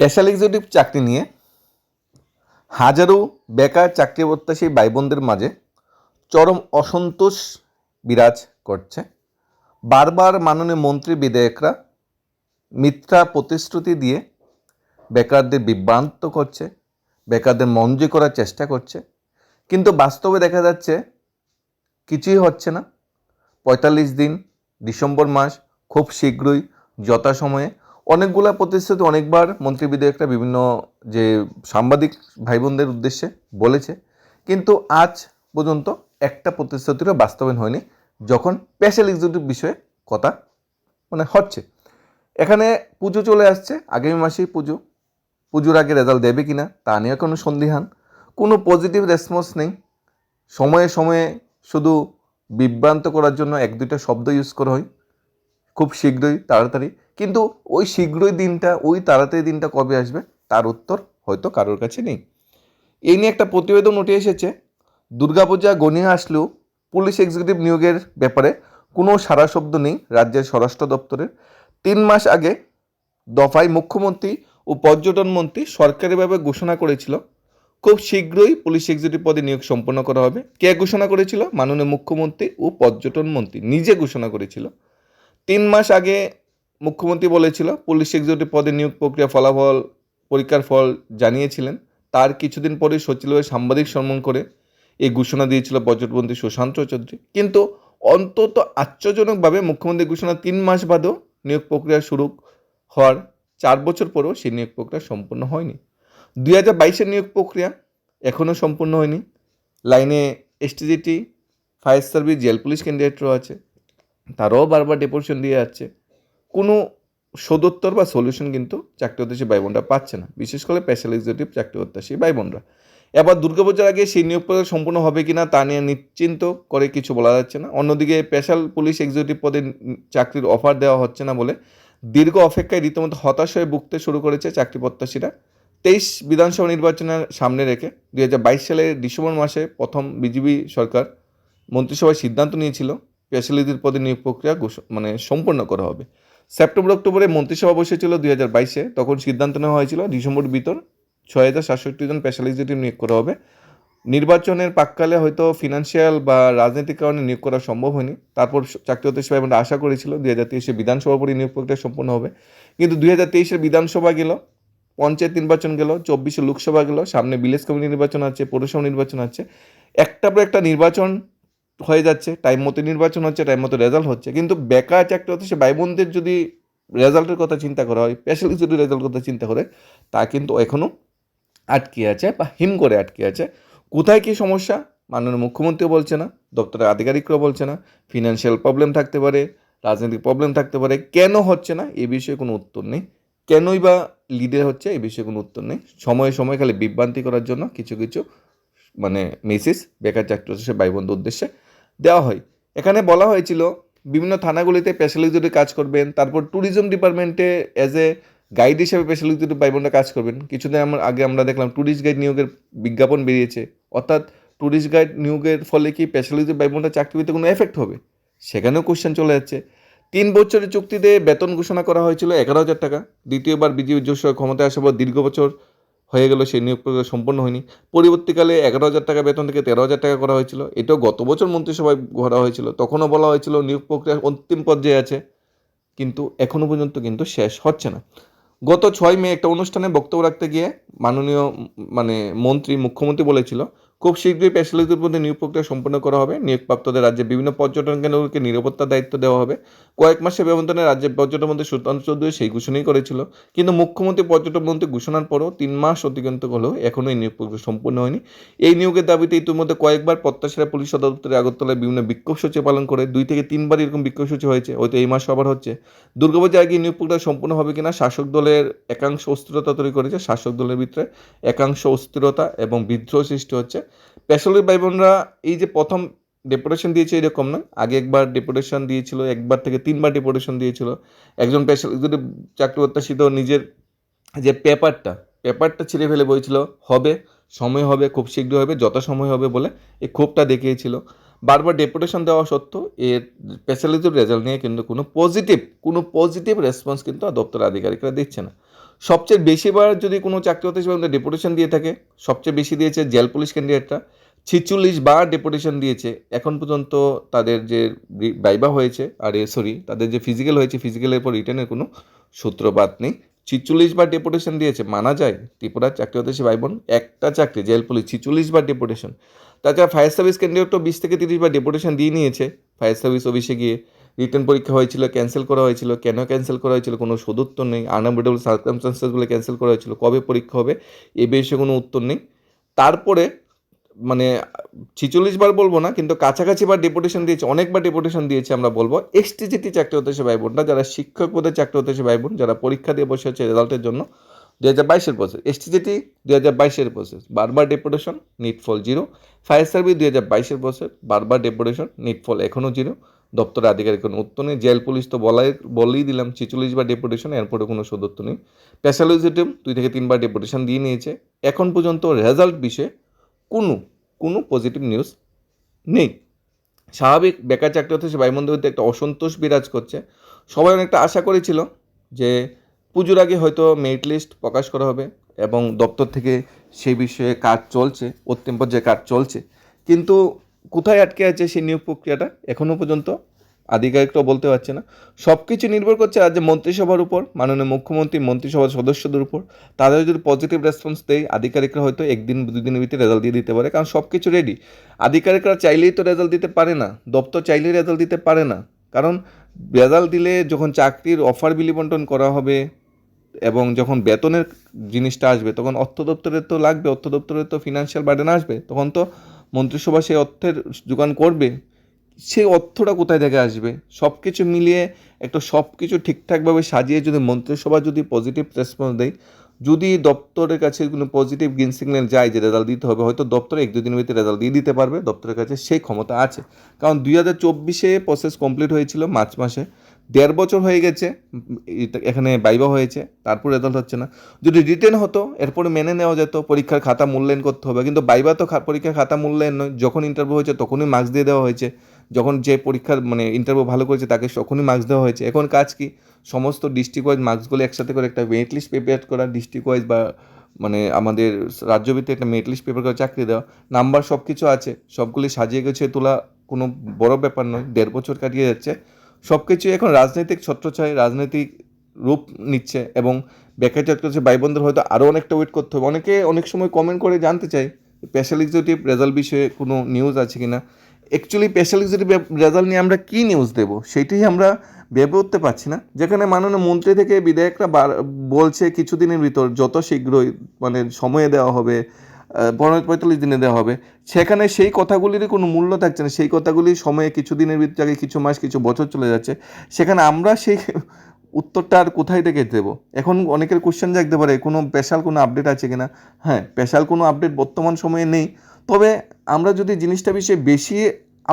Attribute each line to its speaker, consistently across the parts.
Speaker 1: Special executive চাকরি নিয়ে হাজারো বেকার চাকরি প্রত্যাশী ভাই বোনদের মাঝে চরম অসন্তোষ বিরাজ করছে। বারবার মাননীয় মন্ত্রী বিধায়করা মিথ্যা প্রতিশ্রুতি দিয়ে বেকারদের বিভ্রান্ত করছে, বেকারদের মঞ্জু করার চেষ্টা করছে। কিন্তু বাস্তবে দেখা যাচ্ছে কিছুই হচ্ছে না। পঁয়তাল্লিশ দিন, ডিসেম্বর মাস, খুব শীঘ্রই যথাসময়ে অনেকগুলা প্রতিশ্রুতি অনেকবার মন্ত্রী বিধায়করা বিভিন্ন যে সাংবাদিক ভাই বোনদের উদ্দেশ্যে বলেছে, কিন্তু আজ পর্যন্ত একটা প্রতিশ্রুতিরও বাস্তবায়ন হয়নি, যখন স্পেশাল এক্সিকিউটিভ বিষয়ে কথা মানে হচ্ছে। এখানে পুজো চলে আসছে, আগামী মাসেই পুজো। পুজোর আগে রেজাল্ট দেবে কি না তা নিয়ে কোনো সন্দিহান। কোনো পজিটিভ রেসপন্স নেই। সময়ে সময়ে শুধু বিভ্রান্ত করার জন্য এক দুইটা শব্দ ইউজ করা হয়। খুব শীঘ্রই, তাড়াতাড়ি কিন্তু ওই শীঘ্রই দিনটা, ওই তাড়াতাড়ি দিনটা কবে আসবে তার উত্তর হয়তো কারোর কাছে নেই। এই নিয়ে একটা প্রতিবেদন উঠে এসেছে। দুর্গাপূজা গণিয়ে আসলেও পুলিশ এক্সিকিউটিভ নিয়োগের ব্যাপারে কোনো সারা শব্দ নেই রাজ্যের স্বরাষ্ট্র দপ্তরের। তিন মাস আগে দফায় মুখ্যমন্ত্রী ও পর্যটন মন্ত্রী সরকারিভাবে ঘোষণা করেছিল, খুব শীঘ্রই পুলিশ এক্সিকিউটিভ পদে নিয়োগ সম্পন্ন করা হবে। কে ঘোষণা করেছিল? মাননীয় মুখ্যমন্ত্রী ও পর্যটন মন্ত্রী নিজে ঘোষণা করেছিল। তিন মাস আগে মুখ্যমন্ত্রী বলেছিল, পুলিশ এক্সিকিউটিভ পদে নিয়োগ প্রক্রিয়া ফলাফল, পরীক্ষার ফল জানিয়েছিলেন। তার কিছুদিন পরে সচিবালয়ে সাংবাদিক সম্মান করে এই ঘোষণা দিয়েছিল পর্যটনমন্ত্রী সুশান্ত চৌধুরী। কিন্তু অন্তত আশ্চর্যজনকভাবে মুখ্যমন্ত্রী ঘোষণা তিন মাস বাদেও নিয়োগ প্রক্রিয়া শুরু হওয়ার চার বছর পরেও সেই নিয়োগ প্রক্রিয়া সম্পূর্ণ হয়নি। দুই হাজার বাইশের নিয়োগ প্রক্রিয়া এখনও সম্পূর্ণ হয়নি। লাইনে STGT fire service jail police ক্যান্ডিডেটও আছে তারাও বারবার ডেপোজিশন দিয়ে যাচ্ছে। কোনো সদুত্তর বা সলিউশন কিন্তু চাকরি প্রত্যাশী ভাই বোনরা পাচ্ছে না। বিশেষ করে স্পেশাল এক্সিকিউটিভ চাকরি প্রত্যাশী ভাই বোনরা এবার দুর্গাপূজার আগে সেই নিয়োগ প্রক্রিয়া সম্পূর্ণ হবে কিনা তা নিয়ে নিশ্চিন্ত করে কিছু বলা যাচ্ছে না। অন্যদিকে স্পেশাল পুলিশ এক্সিকিউটিভ পদে চাকরির অফার দেওয়া হচ্ছে না বলে দীর্ঘ অপেক্ষায় রীতিমতো হতাশ হয়ে ভুগতে শুরু করেছে চাকরি প্রত্যাশীরা। তেইশ বিধানসভা নির্বাচনের সামনে রেখে দুই হাজার বাইশ সালের ডিসেম্বর মাসে প্রথম বিজেপি সরকার মন্ত্রিসভায় সিদ্ধান্ত নিয়েছিল স্পেশালিটির পদে নিয়োগ প্রক্রিয়া মানে সম্পন্ন করা হবে। সেপ্টেম্বর, অক্টোবরে মন্ত্রিসভা বসেছিল দুই হাজার বাইশে। তখন সিদ্ধান্ত নেওয়া হয়েছিল ডিসেম্বর ভিতর ছয় হাজার সাতষট্টি জন স্পেশালিস্ট নিয়োগ করা হবে। নির্বাচনের পাককালে হয়তো ফিনান্সিয়াল বা রাজনৈতিক কারণে নিয়োগ করা সম্ভব হয়নি। তারপর চাকরি হতে সবাই আমরা আশা করেছিল দুই হাজার তেইশে বিধানসভা পরে নিয়োগ প্রক্রিয়া সম্পন্ন হবে। কিন্তু দুই হাজার তেইশের বিধানসভা গেল, পঞ্চায়েত নির্বাচন গেল, চব্বিশে লোকসভা গেল, সামনে বিলেজ কমিটি নির্বাচন আছে, পৌরসভা নির্বাচন আছে। একটা পর একটা নির্বাচন হয়ে যাচ্ছে টাইম মতো নির্বাচন হচ্ছে টাইম মতো রেজাল্ট হচ্ছে। কিন্তু বেকার চাকরি হচ্ছে, সে ভাই বোনদের যদি রেজাল্টের কথা চিন্তা করা হয় স্পেশালি যদি রেজাল্ট কথা চিন্তা করে, তা কিন্তু এখনও আটকে আছে বা হিম করে আটকে আছে। কোথায় কী সমস্যা? মাননীয় মুখ্যমন্ত্রীও বলছে না দপ্তরের আধিকারিকরাও বলছে না ফিনান্সিয়াল প্রবলেম থাকতে পারে, রাজনৈতিক প্রবলেম থাকতে পারে। কেন হচ্ছে না? এ বিষয়ে কোনো উত্তর নেই। কেনই বা লিডে হচ্ছে? এই বিষয়ে কোনো উত্তর নেই। সময়ে সময়ে খালি বিভ্রান্তি করার জন্য কিছু কিছু মানে মেসেজ বেকার চাকরি হচ্ছে ভাই বন্ধুর উদ্দেশ্যে। দেওয়া হয়। এখানে বলা হয়েছিল, বিভিন্ন থানাগুলিতে স্পেশালিস্ট কাজ করবেন, তারপর ট্যুরিজম ডিপার্টমেন্টে অ্যাজ এ গাইড হিসেবে স্পেশালিস্ট ভাই বোনরা কাজ করবেন। কিছুদিন আমার আগে আমরা দেখলাম ট্যুরিস্ট গাইড নিয়োগের বিজ্ঞাপন বেরিয়েছে। অর্থাৎ ট্যুরিস্ট গাইড নিয়োগের ফলে কি স্পেশালিস্ট ভাই বোনরা চাকরি পেতে কোনো এফেক্ট হবে? সেখানেও কোশ্চেন চলে যাচ্ছে। তিন বছরের চুক্তিতে বেতন ঘোষণা করা হয়েছিল এগারো হাজার টাকা। দ্বিতীয়বার বিজেপি জোশ ক্ষমতায় আসার পর দীর্ঘ বছর হয়ে গেল, সেই নিয়োগ প্রক্রিয়া সম্পন্ন হয়নি। পরবর্তীকালে এগারো হাজার টাকা বেতন থেকে তেরো হাজার টাকা করা হয়েছিল। এটাও গত বছর মন্ত্রিসভায় ঘোরা হয়েছিল। তখনও বলা হয়েছিল নিয়োগ প্রক্রিয়া অন্তিম পর্যায়ে আছে, কিন্তু এখনও পর্যন্ত কিন্তু শেষ হচ্ছে না। গত ছয় মে একটা অনুষ্ঠানে বক্তব্য রাখতে গিয়ে মাননীয় মানে মন্ত্রী, মুখ্যমন্ত্রী বলেছিল খুব শীঘ্রই স্পেশালিস্টদের মধ্যে নিয়োগ প্রক্রিয়া সম্পন্ন করা হবে। নিয়োগপ্রাপ্তদের রাজ্যে বিভিন্ন পর্যটন কেন্দ্রগুলোকে নিরাপত্তার দায়িত্ব দেওয়া হবে। কয়েক মাসের ব্যবধানে রাজ্যের পর্যটন মন্ত্রী সুতন্ত্র চৌধুরী সেই ঘোষণাই করেছিল। কিন্তু মুখ্যমন্ত্রী পর্যটন মন্ত্রী ঘোষণার পরও তিন মাস অতিক্রান্ত হলেও এখনও এই নিয়োগ প্রক্রিয়া সম্পূর্ণ হয়নি। এই নিয়োগের দাবিতে ইতিমধ্যে কয়েকবার প্রত্যাশারা পুলিশ সদর আগরতলায় বিভিন্ন বিক্ষোভ সূচি পালন করে দুই থেকে তিনবার এরকম বিক্ষোভ সূচি হয়েছে। হয়তো এই মাস আবার হচ্ছে। দুর্গাপূজার আগে নিয়োগ প্রক্রিয়া সম্পূর্ণ হবে কিনা শাসক দলের একাংশ অস্থিরতা তৈরি করেছে। শাসক দলের ভিতরে একাংশ অস্থিরতা এবং বিদ্রোহ সৃষ্টি হচ্ছে। স্পেশালি ভাই বোনরা, এই যে প্রথম ডেপুটেশন দিয়েছে এরকম না? আগে একবার ডেপুটেশন দিয়েছিল, একবার থেকে তিনবার ডেপুটেশন দিয়েছিল। একজন স্পেশাল যদি চাকরি প্রত্যাশিত নিজের যে পেপারটা পেপারটা ছিঁড়ে ফেলে বলেছিল হবে, সময় হবে, খুব শীঘ্র হবে, যত সময় হবে বলে এই ক্ষোভটা দেখিয়েছিল। বারবার ডেপুটেশন দেওয়া সত্ত্বেও এর স্পেশালিটির রেজাল্ট নিয়ে কিন্তু কোনো পজিটিভ কোনো পজিটিভ রেসপন্স কিন্তু দপ্তর আধিকারিকরা দিচ্ছে না। সবচেয়ে বেশিবার যদি কোনো চাকরি হতে সেখানে ডেপুটেশন দিয়ে থাকে। সবচেয়ে বেশি দিয়েছে জেল পুলিশ ক্যান্ডিডেটরা। ছিচল্লিশ বার ডেপুটেশন দিয়েছে। এখন পর্যন্ত তাদের যে বাইবা হয়েছে, আর এ সরি তাদের যে ফিজিক্যাল হয়েছে ফিজিক্যালের পর রিটার্নের কোনো সূত্রপাত নেই। ছিচল্লিশ বার ডেপুটেশন দিয়েছে, মানা যায় ত্রিপুরার চাকরি হতে সে ভাই বোন একটা চাকরি, জেল পুলিশ, ছিচল্লিশ বার ডেপুটেশন তাছাড়া ফায়ার সার্ভিস ক্যান্ডিডেটও বিশ থেকে তিরিশ বার ডেপুটেশন দিয়ে নিয়েছে ফায়ার সার্ভিস অফিসে গিয়ে। রিটার্ন পরীক্ষা হয়েছিল ক্যান্সেল করা হয়েছিল, কেন ক্যান্সেল করা হয়েছিল কোনো সদুত্তর নেই আনএভেটেবল সার্কামস্টান্সেসগুলো ক্যান্সেল করা হয়েছিল, কবে পরীক্ষা হবে, এ বিষয়ে কোনো উত্তর নেই। তারপরে মানে ছিচল্লিশ বার বলব না, কিন্তু কাছাকাছি বার ডেপুটেশন দিয়েছে, অনেকবার ডেপুটেশন দিয়েছে আমরা বলব এসটিজিটি চাকরি হতে ভাই বোনরা যারা শিক্ষক পদে চাকরি হতে সে ভাই বোন যারা পরীক্ষা দিয়ে বসে আছে রেজাল্টের জন্য দু হাজার বাইশের প্রসেস এসটিজিটি দু হাজার বাইশের প্রসেস বারবার ডেপুটেশন নিটফল জিরো ফায়ার সার্ভিস দু হাজার বাইশের প্রসেস বারবার ডেপুটেশন নিটফল এখনও জিরো দপ্তরের কোনো উত্তর নেই। জেল পুলিশ তো বলাই, বলেই দিলাম, ছিচল্লিশ বার ডেপুটেশন এরপরে কোনো সদুত্তর নেই। স্পেশালিজিটিভ দুই থেকে তিনবার ডেপুটেশন দিয়ে নিয়েছে। এখন পর্যন্ত রেজাল্ট বিষয়ে কোনো কোনো পজিটিভ নিউজ নেই। স্বাভাবিক বেকার চাকরি হতে সে বায়ুমণ্ডলের মধ্যে একটা অসন্তোষ বিরাজ করছে। সবাই অনেকটা আশা করেছিল যে পুজোর আগে হয়তো মেরিট লিস্ট প্রকাশ করা হবে এবং দপ্তর থেকে সেই বিষয়ে কাজ চলছে অত্যন্ত পর্যায়ে কাজ চলছে। কিন্তু কোথায় আটকে আছে সেই নিয়োগ প্রক্রিয়াটা? এখনও পর্যন্ত আধিকারিকরাও বলতে পারছে না। সব কিছু নির্ভর করছে রাজ্যের মন্ত্রিসভার উপর, মাননীয় মুখ্যমন্ত্রী, মন্ত্রিসভার সদস্যদের উপর। তাদের যদি পজিটিভ রেসপন্স দেয়, আধিকারিকরা হয়তো একদিন দুই দিনের ভিতরে রেজাল্ট দিয়ে দিতে পারে, কারণ সব কিছু রেডি আধিকারিকরা চাইলেই তো রেজাল্ট দিতে পারে না, দপ্তর চাইলেই রেজাল্ট দিতে পারে না। কারণ রেজাল্ট দিলে যখন চাকরির অফার বিলি বন্টন করা হবে এবং যখন বেতনের জিনিসটা আসবে, তখন অর্থ দপ্তরের তো লাগবে, অর্থ দপ্তরের তো ফিনান্সিয়াল বার্ডেন আসবে, তখন তো মন্ত্রিসভা সেই অর্থের যোগান করবে, সেই অর্থটা কোথায় থেকে আসবে? সব কিছু মিলিয়ে একটা সব কিছু ঠিকঠাকভাবে সাজিয়ে যদি মন্ত্রিসভা যদি পজিটিভ রেসপন্স দেয়, যদি দপ্তরের কাছে কোনো পজিটিভ গ্রিন সিগন্যাল যায় যে রেজাল্ট দিতে হবে, হয়তো দপ্তরে এক দুদিনের ভিতরে রেজাল্ট দিয়ে দিতে পারবে, দপ্তরের কাছে সেই ক্ষমতা আছে। কারণ দুই হাজার চব্বিশে প্রসেস কমপ্লিট হয়েছিল মার্চ মাসে। দেড় বছর হয়ে গেছে এখানে বাইবা হয়েছে, তারপর রেজাল্ট হচ্ছে না। যদি রিটেন হতো, এরপরে মেনে নেওয়া যেত, পরীক্ষার খাতা মূল্যায়ন করতে হবে। কিন্তু বাইবা তো পরীক্ষার খাতা মূল্যায়ন নয়, যখন ইন্টারভিউ হয়েছে তখনই মার্কস দিয়ে দেওয়া হয়েছে। যখন যে পরীক্ষার মানে ইন্টারভিউ ভালো করেছে তাকে তখনই মার্কস দেওয়া হয়েছে। এখন কাজ কি? সমস্ত ডিস্ট্রিক্ট ওয়াইজ মার্কসগুলো একসাথে করে একটা মেরিট লিস্ট প্রিপেয়ার করা ডিস্ট্রিক্ট ওয়াইজ বা মানে আমাদের রাজ্যভিত্তিক একটা মেরিট লিস্ট পেপার করে, চাকরি দেওয়া। নাম্বার সব কিছু আছে, সবগুলি সাজিয়ে গেছে তোলা কোনো বড় ব্যাপার নয়। দেড় বছর কাটিয়ে যাচ্ছে। সব কিছু এখন রাজনৈতিক ছত্রছায়, রাজনৈতিক রূপ নিচ্ছে এবং হচ্ছে ভাই বোনদের হয়তো আরও অনেকটা ওয়েট করতে হবে। অনেকে অনেক সময় কমেন্ট করে জানতে চাই স্পেশাল এক্সিকিউটিভ রেজাল্ট বিষয়ে কোনো নিউজ আছে কি না অ্যাকচুয়ালি স্পেশাল এক্সিকিউটিভ রেজাল্ট নিয়ে আমরা কী নিউজ দেবো? সেটাই আমরা ভেবে উঠতে পারছি না। যেখানে মাননীয় মন্ত্রী থেকে বিধায়করা বলছে কিছুদিনের ভিতর, যত শীঘ্রই মানে সময়ে দেওয়া হবে পঁয়তাল্লিশ দিনে দেওয়া হবে। সেখানে সেই কথাগুলিরই কোনো মূল্য থাকছে না। সেই কথাগুলি সময়ে কিছু দিনের ভিতরে কিছু মাস, কিছু বছর চলে যাচ্ছে। সেখানে আমরা সেই উত্তরটা আর কোথায় থেকে দেব? এখন অনেকের কোশ্চেন জাগতে পারে, কোনো স্পেশাল কোনো আপডেট আছে কি না হ্যাঁ স্পেশাল কোনো আপডেট বর্তমান সময়ে নেই। তবে আমরা যদি জিনিসটা বিষয়ে বেশি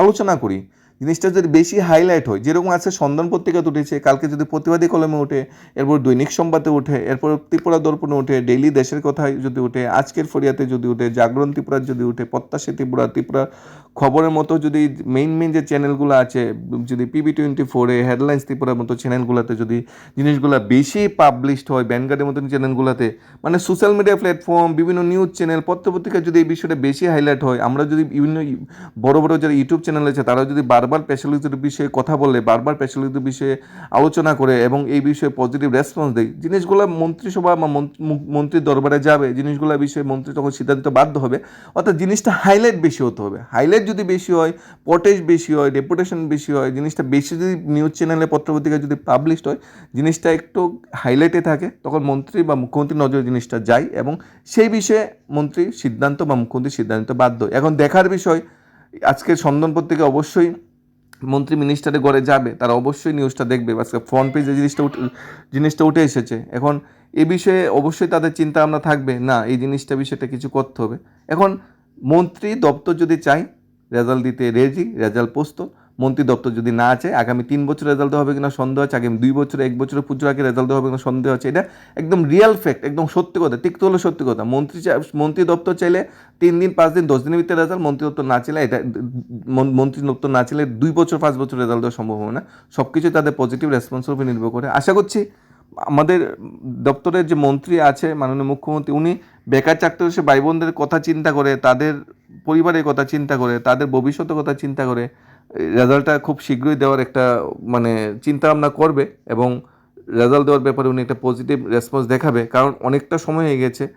Speaker 1: আলোচনা করি জিনিসটা যদি বেশি হাইলাইট হয়, যেরকম আছে সন্ধান পত্রিকাতে উঠেছে কালকে যদি প্রতিবাদী কলমে ওঠে, এরপর দৈনিক সংবাদে ওঠে, এরপর ত্রিপুরা দর্পণে ওঠে ডেইলি দেশের কথায় যদি ওঠে, আজকের ফরিয়াতে যদি ওঠে, জাগরণ ত্রিপুরার যদি ওঠে, প্রত্যাশী ত্রিপুরা ত্রিপুরা খবরের মতো যদি মেইন মেইন যে চ্যানেলগুলো আছে, যদি পিবি টোয়েন্টি ফোরে হেডলাইন্স ত্রিপুরার মতো চ্যানেলগুলোতে যদি জিনিসগুলো বেশি পাবলিশড হয় ব্যানগার্ডের মতন চ্যানেলগুলোতে মানে সোশ্যাল মিডিয়া প্ল্যাটফর্ম বিভিন্ন নিউজ চ্যানেল পত্রপত্রিকা যদি এই বিষয়টা বেশি হাইলাইট হয়, আমরা যদি বিভিন্ন বড় বড় যারা ইউটিউব চ্যানেল আছে তারা যদি বারবার স্পেশালিস্টের বিষয়ে কথা বলে, বারবার স্পেশালিস্টের বিষয়ে আলোচনা করে এবং এই বিষয়ে পজিটিভ রেসপন্স দেয়, জিনিসগুলো মন্ত্রিসভা বা মন্ত্রীর দরবারে যাবে, জিনিসগুলো বিষয়ে মন্ত্রী তখন সিদ্ধান্ত বাধ্য হবে, অর্থাৎ জিনিসটা হাইলাইট বেশি হতে হবে। হাইলাইট যদি বেশি হয় পটেজ বেশি হয় ডেপুটেশন বেশি হয়, জিনিসটা বেশি যদি নিউজ চ্যানেলে পত্রপত্রিকায় যদি পাবলিশড হয়, জিনিসটা একটু হাইলাইটে থাকে, তখন মন্ত্রী বা মুখ্যমন্ত্রীর নজরে জিনিসটা যায় এবং সেই বিষয়ে মন্ত্রী সিদ্ধান্ত বা মুখ্যমন্ত্রী সিদ্ধান্ত বাধ্য। এখন দেখার বিষয়, আজকের সন্ধান পত্রিকা অবশ্যই মন্ত্রী মিনিস্টারের ঘরে যাবে, তারা অবশ্যই নিউজটা দেখবে। আজকে ফ্রন্ট পেজে জিনিসটা উঠে জিনিসটা উঠে এসেছে। এখন এ বিষয়ে অবশ্যই তাদের চিন্তা ভাবনা থাকবে, না, এই জিনিসটা বিষয়টা কিছু করতে হবে। এখন মন্ত্রী দপ্তর যদি চাই রেজাল্ট দিতে রেজি রেজাল্ট প্রস্তুত মন্ত্রী দপ্তর যদি না আছে, আগামী তিন বছর রেজাল্ট হবে কিনা সন্দেহ আছে, আগামী দুই বছর, এক বছরের পুজোর আগে রেজাল্ট হবে কিনা সন্দেহ আছে, এটা একদম রিয়েল ফ্যাক্ট একদম সত্যি কথা, তিক্ত হলো সত্যি কথা। মন্ত্রী মন্ত্রী দপ্তর চাইলে তিন দিন, পাঁচ দিন, দশ দিনের ভিতরে রেজাল্ট মন্ত্রী দপ্তর না চাইলে এটা, মন- মন্ত্রী দপ্তর না চাইলে দুই বছর, পাঁচ বছর রেজাল্ট দেওয়া সম্ভব হবে না। সব কিছু তাদের পজিটিভ রেসপন্সের উপর নির্ভর করে। আশা করছি আমাদের দপ্তরের যে মন্ত্রী আছে, মাননীয় মুখ্যমন্ত্রী, উনি বেকার চাকরি ভাই বোনদের কথা চিন্তা করে, তাদের পরিবারের কথা চিন্তা করে, তাদের ভবিষ্যতের কথা চিন্তা করে রেজাল্টটা খুব শীঘ্রই দেওয়ার একটা মানে চিন্তা ভাবনা করবে এবং রেজাল্ট দেওয়ার ব্যাপারে উনি একটা পজিটিভ রেসপন্স দেখাবে। কারণ অনেকটা সময় হয়ে গেছে।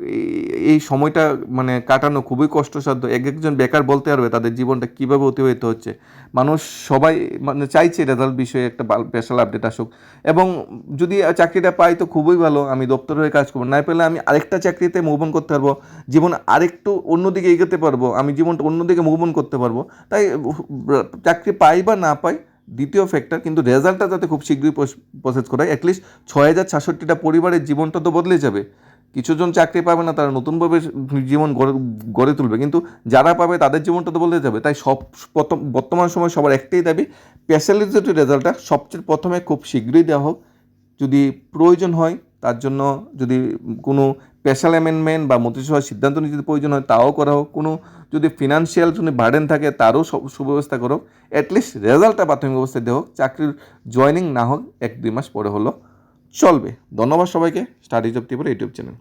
Speaker 1: এই- সময়টা মানে কাটানো খুবই কষ্টসাধ্য। এক একজন বেকার বলতে পারবে তাদের জীবনটা কীভাবে অতিবাহিত হচ্ছে। মানুষ সবাই মানে চাইছে রেজাল্ট বিষয়ে একটা স্পেশাল আপডেট আসুক। এবং যদি চাকরিটা পাই তো খুবই ভালো, আমি দপ্তর হয়ে কাজ করব। না পেলে আমি আরেকটা চাকরিতে মুভ অন করতে পারব। জীবন আরেকটু অন্যদিকে এগোতে পারব। আমি জীবনটা অন্যদিকে মুভ অন করতে পারব। তাই চাকরি পাই বা না পাই, দ্বিতীয় ফ্যাক্টর কিন্তু রেজাল্টটা যাতে খুব শীঘ্রই প্রসেস করায় অ্যাটলিস্ট ছয় হাজার সাতষট্টিটা পরিবারের জীবনটা তো বদলে যাবে। কিছুজন চাকরি পাবে না, তারা নতুনভাবে জীবন গড়ে গড়ে তুলবে। কিন্তু যারা পাবে, তাদের জীবনটা তো বদলে যাবে। তাই সব বর্তমান সময় সবার একটাই দাবি স্পেশালিটি রেজাল্টটা সবচেয়ে প্রথমে খুব শীঘ্রই দেওয়া হোক। যদি প্রয়োজন হয়, তার জন্য যদি কোনো স্পেশাল অ্যামেন্ডমেন্ট বা মন্ত্রিসভার সিদ্ধান্ত নিতে প্রয়োজন হয়, তাও করা হোক। কোনো যদি ফিনান্সিয়াল যদি বার্ডেন থাকে, তারও সব সুব্যবস্থা করো অ্যাটলিস্ট রেজাল্টটা প্রাথমিক অবস্থায় দেওয়া হোক। চাকরির জয়নিং না হোক, এক দুই মাস পরে হলো। চলবে। ধন্যবাদ সবাইকে। Study of Tripura YouTube channel.